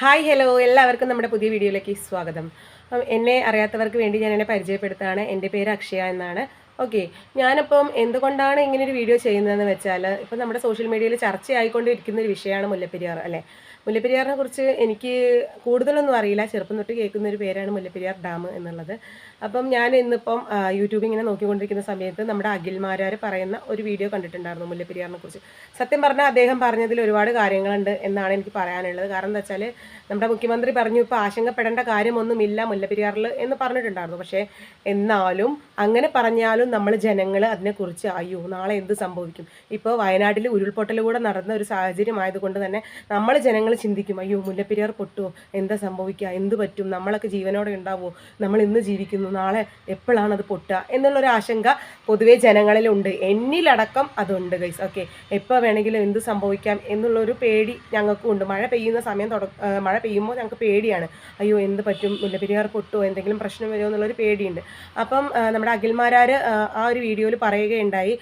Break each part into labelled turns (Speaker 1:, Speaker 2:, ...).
Speaker 1: Hi hello. എല്ലാവർക്കും നമ്മുടെ പുതിയ വീഡിയോയിലേക്ക് സ്വാഗതം. എന്നെ അറിയാത്തവർക്ക് വേണ്ടി ഞാൻ എന്നെ പരിചയപ്പെടുത്തുകയാണ്. എന്റെ പേര് അക്ഷയ എന്നാണ്. ഓക്കെ ഞാനിപ്പം എന്തുകൊണ്ടാണ് ഇങ്ങനെ ഒരു വീഡിയോ ചെയ്യുന്നതെന്ന് വെച്ചാൽ ഇപ്പം നമ്മുടെ സോഷ്യൽ മീഡിയയിൽ ചർച്ചയായിക്കൊണ്ടിരിക്കുന്ന ഒരു വിഷയമാണ് മുല്ലപ്പെരിയാർ അല്ലേ? മുല്ലപ്പെരിയാറിനെ കുറിച്ച് എനിക്ക് കൂടുതലൊന്നും അറിയില്ല. ചെറുപ്പം തൊട്ട് കേൾക്കുന്ന ഒരു പേരാണ് മുല്ലപ്പെരിയാർ ഡാം എന്നുള്ളത്. അപ്പം ഞാൻ ഇന്നിപ്പം യൂട്യൂബ് യൂട്യൂബിൽ ഇങ്ങനെ നോക്കിക്കൊണ്ടിരിക്കുന്ന സമയത്ത് നമ്മുടെ അഖിൽമാരാർ പറയുന്ന ഒരു വീഡിയോ കണ്ടിട്ടുണ്ടായിരുന്നു മുല്ലപ്പെരിയാറിനെ കുറിച്ച്. സത്യം പറഞ്ഞാൽ അദ്ദേഹം പറഞ്ഞതിൽ ഒരുപാട് കാര്യങ്ങളുണ്ട് എന്നാണ് എനിക്ക് പറയാനുള്ളത്. കാരണം എന്താ വെച്ചാൽ നമ്മുടെ മുഖ്യമന്ത്രി പറഞ്ഞു ഇപ്പോൾ ആശങ്കപ്പെടേണ്ട കാര്യമൊന്നുമില്ല മുല്ലപ്പെരിയാറിൽ എന്ന് പറഞ്ഞിട്ടുണ്ടായിരുന്നു. പക്ഷേ എന്നാലും അങ്ങനെ പറഞ്ഞാലും നമ്മൾ ജനങ്ങൾ അതിനെക്കുറിച്ച് അയ്യോ നാളെ എന്ത് സംഭവിക്കും? ഇപ്പോൾ വയനാട്ടിൽ ഉരുൾപൊട്ടൽ കൂടെ നടന്ന ഒരു സാഹചര്യം ആയതുകൊണ്ട് തന്നെ നമ്മൾ ജനങ്ങൾ ചിന്തിക്കും അയ്യോ മുല്ലപ്പെരിയാർ പൊട്ടുമോ എന്താ സംഭവിക്കുക എന്ത് പറ്റും? നമ്മളൊക്കെ ജീവനോടെ ഉണ്ടാവുമോ നമ്മൾ ഇന്ന് ജീവിക്കുന്നു നാളെ എപ്പോഴാണ് അത് പൊട്ടുക? എന്നുള്ളൊരു ആശങ്ക പൊതുവേ ജനങ്ങളിലുണ്ട്. എന്നിലടക്കം അതുണ്ട് ഗൈസ് ഓക്കെ എപ്പോൾ വേണമെങ്കിലും എന്ത് സംഭവിക്കാം എന്നുള്ളൊരു പേടി ഞങ്ങൾക്കും ഉണ്ട് മഴ പെയ്യുന്ന സമയം തുട മഴ പെയ്യുമ്പോൾ ഞങ്ങൾക്ക് പേടിയാണ്. അയ്യോ എന്ത് പറ്റും? മുല്ലപ്പെരിയാർ പൊട്ടുമോ എന്തെങ്കിലും പ്രശ്നം വരുമോ എന്നുള്ളൊരു പേടിയുണ്ട്. അപ്പം നമ്മുടെ അഖിൽമാരാർ ആ ഒരു വീഡിയോയിൽ പറയുകയുണ്ടായി.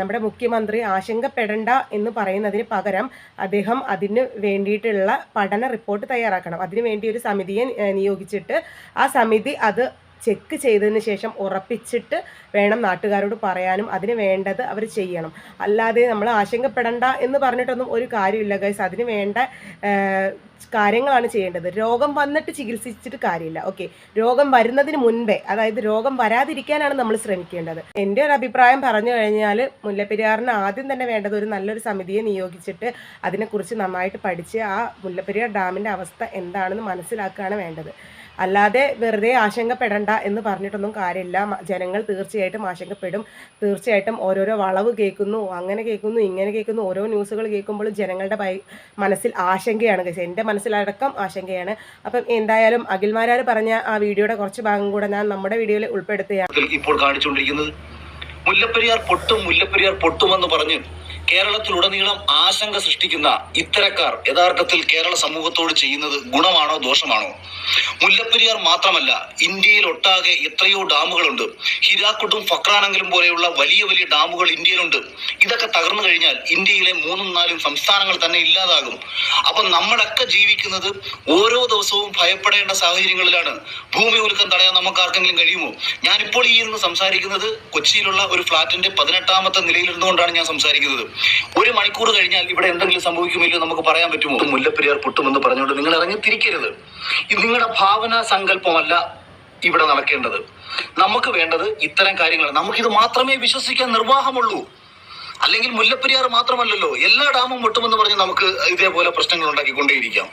Speaker 1: നമ്മുടെ മുഖ്യമന്ത്രി ആശങ്കപ്പെടേണ്ട എന്ന് പറയുന്നതിന് പകരം അദ്ദേഹം അതിന് വേണ്ടിയിട്ടുള്ള പഠന റിപ്പോർട്ട് തയ്യാറാക്കണം. അതിനു വേണ്ടി ഒരു സമിതിയെ നിയോഗിച്ചിട്ട് ആ സമിതി അത് ചെക്ക് ചെയ്തതിന് ശേഷം ഉറപ്പിച്ചിട്ട് വേണം നാട്ടുകാരോട് പറയാനും അതിന് വേണ്ടത് അവർ ചെയ്യണം. അല്ലാതെ നമ്മൾ ആശങ്കപ്പെടണ്ട എന്ന് പറഞ്ഞിട്ടൊന്നും ഒരു കാര്യമില്ല ഗൈസ് അതിന് വേണ്ട കാര്യങ്ങളാണ് ചെയ്യേണ്ടത്. രോഗം വന്നിട്ട് ചികിത്സിച്ചിട്ട് കാര്യമില്ല. ഓക്കെ രോഗം വരുന്നതിന് മുൻപേ അതായത് രോഗം വരാതിരിക്കാനാണ് നമ്മൾ ശ്രമിക്കേണ്ടത്. എന്റെ ഒരു അഭിപ്രായം പറഞ്ഞു കഴിഞ്ഞാൽ മുല്ലപ്പെരിയാറിന് ആദ്യം തന്നെ വേണ്ടത് ഒരു നല്ലൊരു സമിതിയെ നിയോഗിച്ചിട്ട് അതിനെക്കുറിച്ച് നന്നായിട്ട് പഠിച്ച് ആ മുല്ലപ്പെരിയാർ ഡാമിന്റെ അവസ്ഥ എന്താണെന്ന് മനസ്സിലാക്കുകയാണ് വേണ്ടത്. അല്ലാതെ വെറുതെ ആശങ്കപ്പെടണ്ട എന്ന് പറഞ്ഞിട്ടൊന്നും കാര്യമില്ല. ജനങ്ങൾ തീർച്ചയായിട്ടും ആശങ്കപ്പെടും. തീർച്ചയായിട്ടും ഓരോരോ വളവ് കേൾക്കുന്നു അങ്ങനെ കേൾക്കുന്നു ഇങ്ങനെ കേൾക്കുന്നു. ഓരോ ന്യൂസുകൾ കേൾക്കുമ്പോഴും ജനങ്ങളുടെ മനസ്സിൽ ആശങ്കയാണ്. എന്റെ മനസ്സിലടക്കം ആശങ്കയാണ്. അപ്പം എന്തായാലും അഖിൽമാരാർ പറഞ്ഞ ആ വീഡിയോയുടെ കുറച്ച് ഭാഗം കൂടെ ഞാൻ നമ്മുടെ വീഡിയോയിൽ ഉൾപ്പെടുത്തുകയാണ്.
Speaker 2: ഇപ്പോൾ കാണിച്ചുകൊണ്ടിരിക്കുന്നത് മുല്ലപ്പെരിയാർ പൊട്ടും മുല്ലപ്പെരിയാർ പൊട്ടുമെന്ന് പറഞ്ഞ് കേരളത്തിലുടനീളം ആശങ്ക സൃഷ്ടിക്കുന്ന ഇത്തരക്കാർ യഥാർത്ഥത്തിൽ കേരള സമൂഹത്തോട് ചെയ്യുന്നത് ഗുണമാണോ ദോഷമാണോ? മുല്ലപ്പെരിയാർ മാത്രമല്ല ഇന്ത്യയിൽ ഒട്ടാകെ എത്രയോ ഡാമുകളുണ്ട്. ഹിരാക്കുട്ടും ഫക്രാനെങ്കിലും പോലെയുള്ള വലിയ വലിയ ഡാമുകൾ ഇന്ത്യയിലുണ്ട്. ഇതൊക്കെ തകർന്നു കഴിഞ്ഞാൽ ഇന്ത്യയിലെ മൂന്നും നാലും സംസ്ഥാനങ്ങൾ തന്നെ ഇല്ലാതാകും. അപ്പൊ നമ്മളൊക്കെ ജീവിക്കുന്നത് ഓരോ ദിവസവും ഭയപ്പെടേണ്ട സാഹചര്യങ്ങളിലാണ്. ഭൂമി ഉൽക്കം തടയാൻ നമുക്ക് ആർക്കെങ്കിലും കഴിയുമോ? ഞാനിപ്പോൾ ഈ ഇരുന്ന് സംസാരിക്കുന്നത് കൊച്ചിയിലുള്ള ഒരു ഫ്ലാറ്റിന്റെ പതിനെട്ടാമത്തെ നിലയിലിരുന്നുകൊണ്ടാണ് ഞാൻ സംസാരിക്കുന്നത്. ഒരു മണിക്കൂർ കഴിഞ്ഞാൽ ഇവിടെ എന്തെങ്കിലും സംഭവിക്കുമില്ലോ നമുക്ക് പറയാൻ പറ്റുമോ? മുല്ലപ്പെരിയാർ പൊട്ടുമെന്ന് പറഞ്ഞുകൊണ്ട് നിങ്ങൾ ഇറങ്ങി തിരിക്കരുത്. നിങ്ങളുടെ ഭാവന സങ്കല്പമല്ല ഇവിടെ നടക്കേണ്ടത്. നമുക്ക് വേണ്ടത് ഇത്തരം കാര്യങ്ങൾ. നമുക്കിത് മാത്രമേ വിശ്വസിക്കാൻ നിർവാഹമുള്ളൂ. അല്ലെങ്കിൽ മുല്ലപ്പെരിയാർ മാത്രമല്ലല്ലോ എല്ലാ ഡാമും പൊട്ടുമെന്ന് പറഞ്ഞ് നമുക്ക് ഇതേപോലെ പ്രശ്നങ്ങൾ ഉണ്ടാക്കിക്കൊണ്ടേയിരിക്കാം.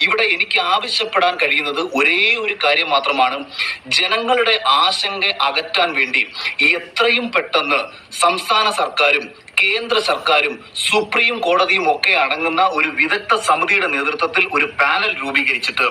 Speaker 2: ഇവിടെ എനിക്ക് ആവശ്യപ്പെടാൻ കഴിയുന്നത് ഒരേ ഒരു കാര്യം മാത്രമാണ്. ജനങ്ങളുടെ ആശങ്ക അകറ്റാൻ വേണ്ടി എത്രയും പെട്ടെന്ന് സംസ്ഥാന സർക്കാരും കേന്ദ്ര സർക്കാരും സുപ്രീം കോടതിയും ഒക്കെ അടങ്ങുന്ന ഒരു വിദഗ്ധ സമിതിയുടെ നേതൃത്വത്തിൽ ഒരു പാനൽ രൂപീകരിച്ചിട്ട്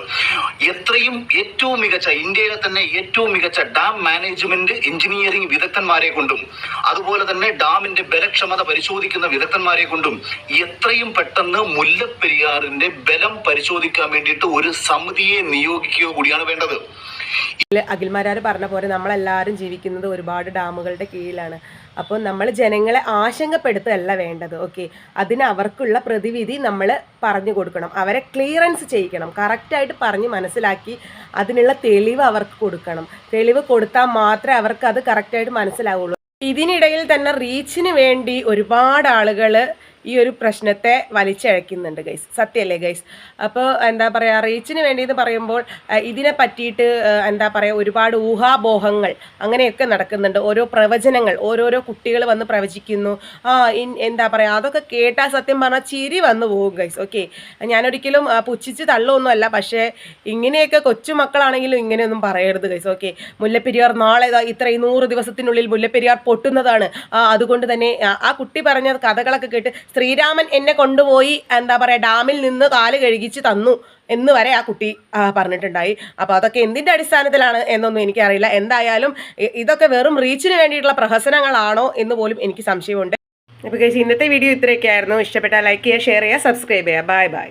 Speaker 2: എത്രയും ഏറ്റവും മികച്ച ഇന്ത്യയിലെ തന്നെ ഏറ്റവും മികച്ച ഡാം മാനേജ്മെന്റ് എഞ്ചിനീയറിംഗ് വിദഗ്ധന്മാരെ കൊണ്ടും അതുപോലെ തന്നെ ഡാമിന്റെ ബലക്ഷമത പരിശോധിക്കുന്ന വിദഗ്ധന്മാരെ കൊണ്ടും എത്രയും പെട്ടെന്ന് മുല്ലപ്പെരിയാറിന്റെ ബലം പരിശോധിക്കാൻ വേണ്ടിയിട്ട് ഒരു സമിതിയെ നിയോഗിക്കുക കൂടിയാണ് വേണ്ടത്.
Speaker 1: അഖിൽമാരാർ പറഞ്ഞ പോലെ നമ്മളെല്ലാവരും ജീവിക്കുന്നത് ഒരുപാട് ഡാമുകളുടെ കീഴിലാണ്. അപ്പോൾ നമ്മൾ ജനങ്ങളെ ആശങ്കപ്പെടുത്തുകയല്ല വേണ്ടത് ഓക്കെ അതിന് അവർക്കുള്ള പ്രതിവിധി നമ്മൾ പറഞ്ഞു കൊടുക്കണം. അവരെ ക്ലിയറൻസ് ചെയ്യിക്കണം. കറക്റ്റായിട്ട് പറഞ്ഞ് മനസ്സിലാക്കി അതിനുള്ള തെളിവ് അവർക്ക് കൊടുക്കണം. തെളിവ് കൊടുത്താൽ മാത്രമേ അവർക്ക് അത് കറക്റ്റായിട്ട് മനസ്സിലാവുള്ളൂ. ഇതിനിടയിൽ തന്നെ റീച്ചിന് വേണ്ടി ഒരുപാട് ആളുകൾ ഈ ഒരു പ്രശ്നത്തെ വലിച്ചഴക്കുന്നുണ്ട് ഗൈസ് സത്യമല്ലേ ഗൈസ് അപ്പോൾ എന്താ പറയുക റീച്ചിന് വേണ്ടി എന്ന് പറയുമ്പോൾ ഇതിനെ പറ്റിയിട്ട് എന്താ പറയുക ഒരുപാട് ഊഹാബോഹങ്ങൾ അങ്ങനെയൊക്കെ നടക്കുന്നുണ്ട്. ഓരോ പ്രവചനങ്ങൾ ഓരോരോ കുട്ടികൾ വന്ന് പ്രവചിക്കുന്നു. ആ എന്താ പറയുക അതൊക്കെ കേട്ടാൽ സത്യം പറഞ്ഞാൽ ചിരി വന്നു പോകും ഗൈസ് ഓക്കെ ഞാനൊരിക്കലും പുച്ഛിച്ച് തള്ളൊന്നുമല്ല. പക്ഷേ ഇങ്ങനെയൊക്കെ കൊച്ചുമക്കളാണെങ്കിലും ഇങ്ങനെയൊന്നും പറയരുത് ഗൈസ് ഓക്കെ മുല്ലപ്പെരിയാർ നാളെ ഇത്രയും നൂറ് ദിവസത്തിനുള്ളിൽ മുല്ലപ്പെരിയാർ പൊട്ടുന്നതാണ്. അതുകൊണ്ട് തന്നെ ആ കുട്ടി പറഞ്ഞ കഥകളൊക്കെ കേട്ട് ശ്രീരാമൻ എന്നെ കൊണ്ടുപോയി എന്താ പറയുക ഡാമിൽ നിന്ന് കാൽ കഴുകിച്ച് തന്നു എന്ന് വരെ ആ കുട്ടി പറഞ്ഞിട്ടുണ്ടായി. അപ്പോൾ അതൊക്കെ എന്തിന്റെ അടിസ്ഥാനത്തിലാണ് എന്നൊന്നും എനിക്കറിയില്ല. എന്തായാലും ഇതൊക്കെ വെറും റീച്ചിന് വേണ്ടിയിട്ടുള്ള പ്രഹസനങ്ങളാണോ എന്ന് പോലും എനിക്ക് സംശയമുണ്ട്. അപ്പോൾ കേസ് ഇന്നത്തെ വീഡിയോ ഇത്രയൊക്കെ ആയിരുന്നു ഇഷ്ടപ്പെട്ടാൽ ലൈക്ക് ചെയ്യുക ഷെയർ ചെയ്യുക സബ്സ്ക്രൈബ് ചെയ്യുക. Bye bye